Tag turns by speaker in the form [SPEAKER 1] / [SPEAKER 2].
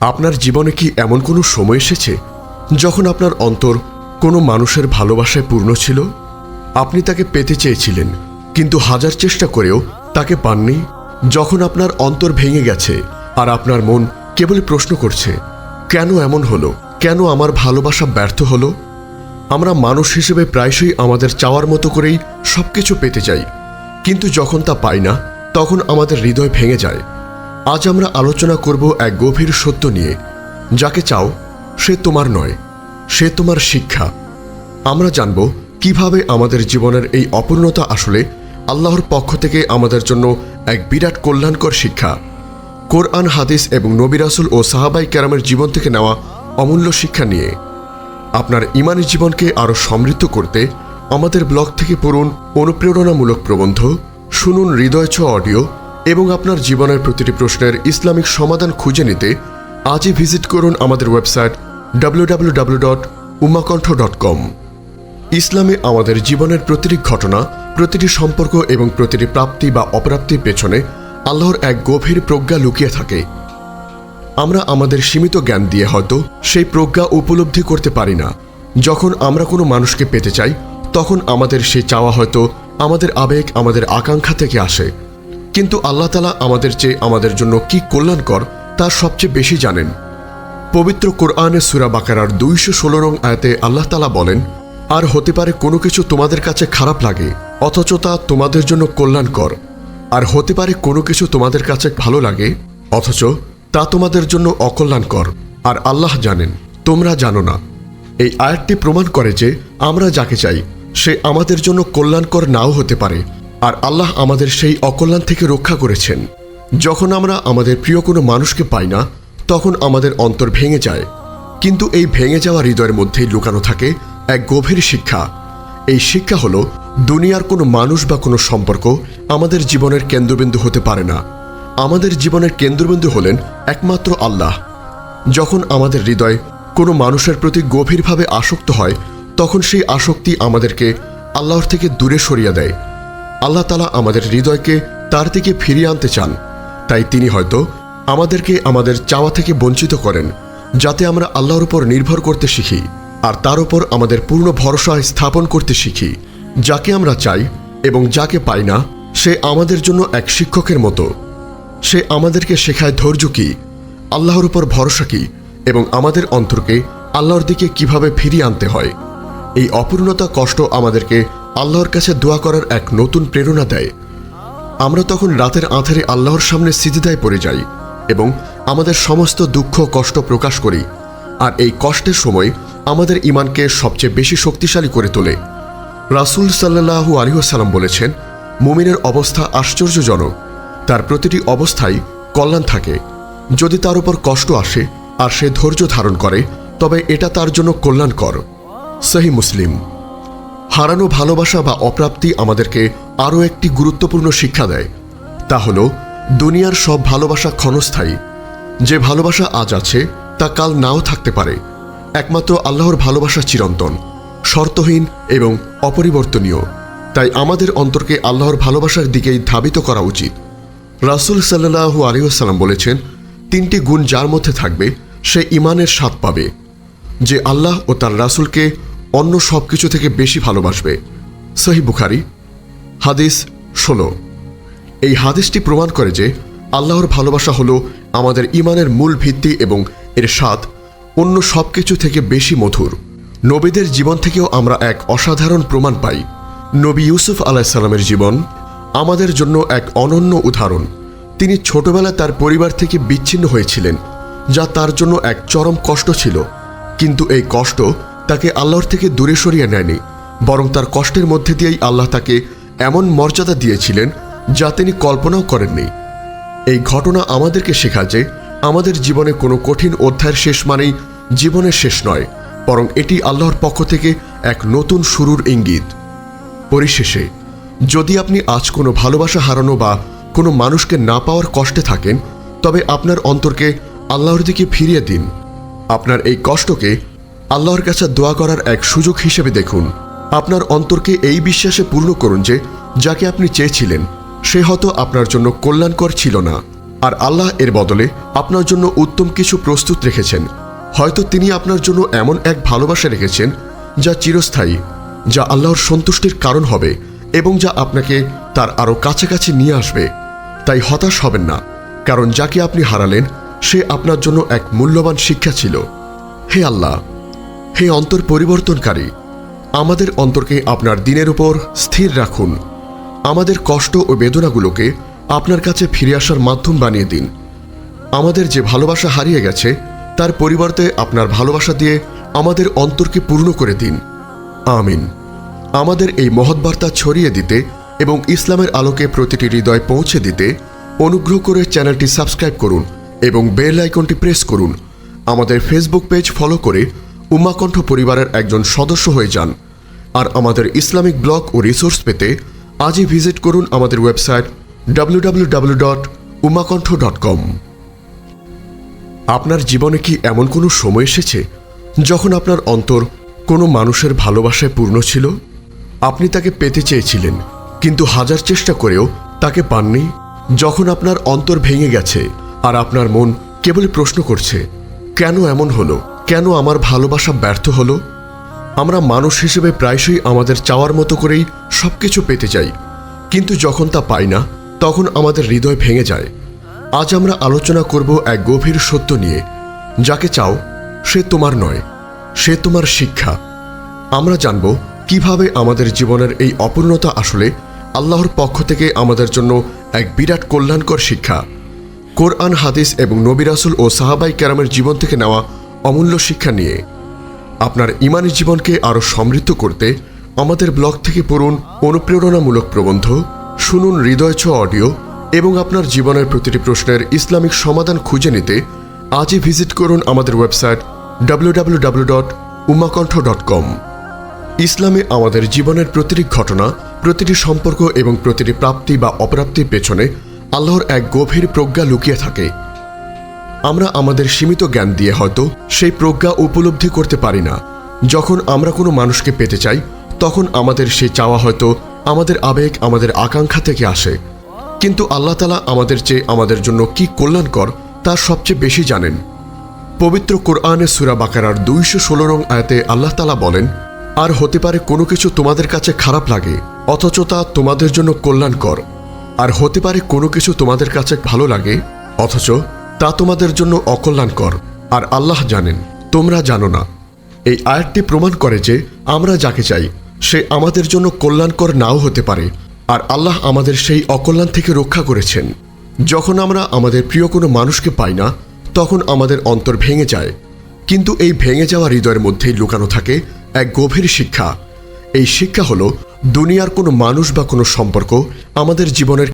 [SPEAKER 1] আপনার জীবনে কি এমন কোনো সময় এসেছে যখন আপনার অন্তর কোনো মানুষের ভালোবাসায় পূর্ণ ছিল? আপনি তাকে পেতে চেয়েছিলেন, কিন্তু হাজার চেষ্টা করেও তাকে পাননি। যখন আপনার অন্তর ভেঙে গেছে আর আপনার মন কেবল প্রশ্ন করছে, কেন এমন হলো? কেন আমার ভালোবাসা ব্যর্থ হলো? আমরা মানুষ হিসেবে প্রায়শই আমাদের চাওয়ার মতো করেই সবকিছু পেতে চাই, কিন্তু যখন তা পাই না, তখন আমাদের হৃদয় ভেঙে যায়। আজ আমরা আলোচনা করব এক গভীর সত্য নিয়ে। যাকে চাও, সে তোমার নয়, সে তোমার শিক্ষা। আমরা জানব কীভাবে আমাদের জীবনের এই অপূর্ণতা আসলে আল্লাহর পক্ষ থেকে আমাদের জন্য এক বিরাট কল্যাণকর শিক্ষা। কোরআন, হাদিস এবং নবিরাসুল ও সাহাবাই ক্যারামের জীবন থেকে নেওয়া অমূল্য শিক্ষা নিয়ে। আপনার ইমানি জীবনকে আরও সমৃদ্ধ করতে আমাদের ব্লগ থেকে পড়ুন অনুপ্রেরণামূলক প্রবন্ধ, শুনুন হৃদয় ছোঁয়া অডিও এবং আপনার জীবনের প্রতিটি প্রশ্নের ইসলামিক সমাধান খুঁজে নিতে আজই ভিজিট করুন আমাদের ওয়েবসাইট www.umakonth.com ইসলামে আমাদের জীবনের প্রতিটি ঘটনা, প্রতিটি সম্পর্ক এবং প্রতিটি প্রাপ্তি বা অপ্রাপ্তির পেছনে আল্লাহর এক গভীর প্রজ্ঞা লুকিয়ে থাকে। আমরা আমাদের সীমিত জ্ঞান দিয়ে হয়তো সেই প্রজ্ঞা উপলব্ধি করতে পারি না। যখন আমরা কোনো মানুষকে পেতে চাই, তখন আমাদের সেই চাওয়া হয়তো আমাদের আবেগ, আমাদের আকাঙ্ক্ষা থেকে আসে। কিন্তু আল্লাহ তালা আমাদের চেয়ে আমাদের জন্য কি কল্যাণকর, তা সবচেয়ে বেশি জানেন। পবিত্র কোরআনে সুরা বাকারার দুইশো ষোলো রং আয়াতে আল্লাহ তালা বলেন, আর হতে পারে কোনো কিছু তোমাদের কাছে খারাপ লাগে, অথচ তা তোমাদের জন্য কল্যাণকর। আর হতে পারে কোনো কিছু তোমাদের কাছে ভালো লাগে, অথচ তা তোমাদের জন্য অকল্যাণকর। আর আল্লাহ জানেন, তোমরা জানো না। এই আয়াতটি প্রমাণ করে যে আমরা যাকে চাই, সে আমাদের জন্য কল্যাণকর নাও হতে পারে আর আল্লাহ আমাদের সেই অকল্যাণ থেকে রক্ষা করেছেন। যখন আমরা আমাদের প্রিয় কোনো মানুষকে পাই না, তখন আমাদের অন্তর ভেঙে যায়। কিন্তু এই ভেঙে যাওয়া হৃদয়ের মধ্যেই লুকানো থাকে এক গভীর শিক্ষা। এই শিক্ষা হলো, দুনিয়ার কোনো মানুষ বা কোনো সম্পর্ক আমাদের জীবনের কেন্দ্রবিন্দু হতে পারে না। আমাদের জীবনের কেন্দ্রবিন্দু হলেন একমাত্র আল্লাহ। যখন আমাদের হৃদয় কোনো মানুষের প্রতি গভীরভাবে আসক্ত হয়, তখন সেই আসক্তি আমাদেরকে আল্লাহর থেকে দূরে সরিয়ে দেয়। আল্লাহ তালা আমাদের হৃদয়কে তার দিকে ফিরিয়ে আনতে চান। তাই তিনি হয়তো আমাদেরকে আমাদের চাওয়া থেকে বঞ্চিত করেন, যাতে আমরা আল্লাহর উপর নির্ভর করতে শিখি আর তার উপর আমাদের পূর্ণ ভরসা স্থাপন করতে শিখি, যাকে আমরা চাই এবং যাকে পাই না, সে আমাদের জন্য এক শিক্ষকের মতো। সে আমাদেরকে শেখায় ধৈর্য কি, আল্লাহর উপর ভরসা কি এবং আমাদের অন্তরকে আল্লাহর দিকে কীভাবে ফিরিয়ে আনতে হয়। এই অপূর্ণতা কষ্ট আমাদেরকে আল্লাহর কাছে দোয়া করার এক নতুন প্রেরণা দেয়। আমরা তখন রাতের আঁধারে আল্লাহর সামনে সিজিদায় পড়ে যাই এবং আমাদের সমস্ত দুঃখ, কষ্ট প্রকাশ করি আর এই কষ্টের সময় আমাদের ইমানকে সবচেয়ে বেশি শক্তিশালী করে তোলে। রাসূল সাল্লাহু আলিহাসাল্লাম বলেছেন, মুমিনের অবস্থা আশ্চর্যজনক। তার প্রতিটি অবস্থায় কল্যাণ থাকে। যদি তার উপর কষ্ট আসে আর সে ধৈর্য ধারণ করে, তবে এটা তার জন্য কল্যাণকর। সহি মুসলিম। হারানো ভালোবাসা বা অপ্রাপ্তি আমাদেরকে আরও একটি গুরুত্বপূর্ণ শিক্ষা দেয়। তা হল, দুনিয়ার সব ভালোবাসা ক্ষণস্থায়ী। যে ভালোবাসা আজ আছে, তা কাল নাও থাকতে পারে। একমাত্র আল্লাহর ভালোবাসা চিরন্তন, শর্তহীন এবং অপরিবর্তনীয়। তাই আমাদের অন্তরকে আল্লাহর ভালোবাসার দিকেই ধাবিত করা উচিত। রাসুল সাল্লাহু আলিউসাল্লাম বলেছেন, তিনটি গুণ যার মধ্যে থাকবে, সে ইমানের স্বাদ পাবে। যে আল্লাহ ও তার রাসুলকে অন্য সব কিছু থেকে বেশি ভালোবাসবে। সহি বুখারি, হাদিস ষোলো। এই হাদিসটি প্রমাণ করে যে আল্লাহর ভালোবাসা হলো আমাদের ইমানের মূল ভিত্তি এবং এর স্বাদ অন্য সব কিছু থেকে বেশি মধুর। নবীদের জীবন থেকেও আমরা এক অসাধারণ প্রমাণ পাই। নবী ইউসুফ আলাহিসাল্লামের জীবন আমাদের জন্য এক অনন্য উদাহরণ। তিনি ছোটবেলায় তার পরিবার থেকে বিচ্ছিন্ন হয়েছিলেন, যা তার জন্য এক চরম কষ্ট ছিল। কিন্তু এই কষ্ট তাকে আল্লাহর থেকে দূরে সরিয়ে নেয়নি, বরং তার কষ্টের মধ্যে দিয়েই আল্লাহ তাকে এমন মর্যাদা দিয়েছিলেন যা তিনি কল্পনাও করেননি। এই ঘটনা আমাদেরকে শেখায় যে আমাদের জীবনে কোনো কঠিন অধ্যায়ের শেষ মানেই জীবনের শেষ নয়, বরং এটি আল্লাহর পক্ষ থেকে এক নতুন শুরুর ইঙ্গিত। পরিশেষে, যদি আপনি আজ কোনো ভালোবাসা হারানো বা কোনো মানুষকে না পাওয়ার কষ্টে থাকেন, তবে আপনার অন্তরকে আল্লাহর দিকে ফিরিয়ে দিন। আপনার এই কষ্টকে আল্লাহর কাছে দোয়া করার এক সুযোগ হিসেবে দেখুন। আপনার অন্তরকে এই বিশ্বাসে পূর্ণ করুন যে, যাকে আপনি চেয়েছিলেন, সে হয়তো আপনার জন্য কল্যাণকর ছিল না। আর আল্লাহ এর বদলে আপনার জন্য উত্তম কিছু প্রস্তুত রেখেছেন। হয়তো তিনি আপনার জন্য এমন এক ভালোবাসা রেখেছেন, যা চিরস্থায়ী, যা আল্লাহর সন্তুষ্টির কারণ হবে এবং যা আপনাকে তার আরও কাছাকাছি নিয়ে আসবে। তাই হতাশ হবেন না, কারণ যাকে আপনি হারালেন, সে আপনার জন্য এক মূল্যবান শিক্ষা ছিল। হে আল্লাহ! হে অন্তর পরিবর্তনকারী। আমাদের অন্তরকে আপনার দিনের উপর স্থির রাখুন। আমাদের কষ্ট ও বেদনাগুলোকে আপনার কাছে ফিরে আসার মাধ্যম বানিয়ে দিন। আমাদের যে ভালোবাসা হারিয়ে গেছে, তার পরিবর্তে আপনার ভালোবাসা দিয়ে আমাদের অন্তরকে পূর্ণ করে দিন। আমিন। আমাদের এই মহৎ বার্তা ছড়িয়ে দিতে এবং ইসলামের আলোকে প্রতিটি হৃদয় পৌঁছে দিতে অনুগ্রহ করে চ্যানেলটি সাবস্ক্রাইব করুন এবং বেল আইকনটি প্রেস করুন। আমাদের ফেসবুক পেজ ফলো করে উমাকণ্ঠ পরিবারের একজন সদস্য হয়ে যান। আর আমাদের ইসলামিক ব্লগ ও রিসোর্স পেতে আজই ভিজিট করুন আমাদের website W W W dot dot com আপনার জীবনে কি এমন কোনো সময় এসেছে যখন আপনার অন্তর কোনো মানুষের ভালোবাসায় পূর্ণ ছিল? আপনি তাকে পেতে চেয়েছিলেন, কিন্তু হাজার চেষ্টা করেও তাকে পাননি। যখন আপনার অন্তর ভেঙে গেছে আর আপনার মন কেবল প্রশ্ন করছে, কেন এমন হলো? কেন আমার ভালোবাসা ব্যর্থ হলো? আমরা মানুষ হিসেবে প্রায়শই আমাদের চাওয়ার মতো করেই সবকিছু পেতে চাই। কিন্তু যখন তা পাই না, তখন আমাদের হৃদয় ভেঙে যায়। আজ আমরা আলোচনা করব এক গভীর সত্য নিয়ে। যাকে চাও, সে তোমার নয়, সে তোমার শিক্ষা। আমরা জানব কীভাবে আমাদের জীবনের এই অপূর্ণতা আসলে আল্লাহর পক্ষ থেকে আমাদের জন্য এক বিরাট কল্যাণকর শিক্ষা। কোরআন, হাদিস এবং নবিরাসুল ও সাহাবাই ক্যারামের জীবন থেকে নেওয়া অমূল্য শিক্ষা নিয়ে আপনার ইমানি জীবনকে আরও সমৃদ্ধ করতে আমাদের ব্লগ থেকে পড়ুন অনুপ্রেরণামূলক প্রবন্ধ, শুনুন হৃদয় ছোঁয়া অডিও এবং আপনার জীবনের প্রতিটি প্রশ্নের ইসলামিক সমাধান খুঁজে নিতে আজই ভিজিট করুন আমাদের website W W W dot dot com ইসলামে আমাদের জীবনের প্রতিটি ঘটনা, প্রতিটি সম্পর্ক এবং প্রতিটি প্রাপ্তি বা অপ্রাপ্তির পেছনে আল্লাহর এক গভীর প্রজ্ঞা লুকিয়ে থাকে। আমরা আমাদের সীমিত জ্ঞান দিয়ে হয়তো সেই প্রজ্ঞা উপলব্ধি করতে পারি না। যখন আমরা কোনো মানুষকে পেতে চাই, তখন আমাদের সেই চাওয়া হয়তো আমাদের আবেগ, আমাদের আকাঙ্ক্ষা থেকে আসে। কিন্তু আল্লাহ তালা আমাদের চেয়ে আমাদের জন্য কি কল্যাণকর, তা সবচেয়ে বেশি জানেন। পবিত্র কোরআনে সুরা বাকারার দুইশো ষোলো রং আয়াতে আল্লাহ তালা বলেন, আর হতে পারে কোনো কিছু তোমাদের কাছে খারাপ লাগে, অথচ তা তোমাদের জন্য কল্যাণকর। আর হতে পারে কোনো কিছু তোমাদের কাছে ভালো লাগে, অথচ তা তোমাদের জন্য অকল্যাণকর। আর আল্লাহ জানেন, তোমরা জানো না। এই আয়াতটি প্রমাণ করে যে আমরা যাকে চাই, সে আমাদের জন্য কল্যাণকর নাও হতে পারে, আর আল্লাহ আমাদের সেই অকল্যাণ থেকে রক্ষা করেছেন। যখন আমরা আমাদের প্রিয় কোনো মানুষকে পাই না, তখন আমাদের অন্তর ভেঙে যায়। কিন্তু এই ভেঙে যাওয়া হৃদয়ের মধ্যেই লুকানো থাকে এক গভীর শিক্ষা। এই শিক্ষা হলো, দুনিয়ার কোনো মানুষ বা কোনো সম্পর্ক আমাদের জীবনের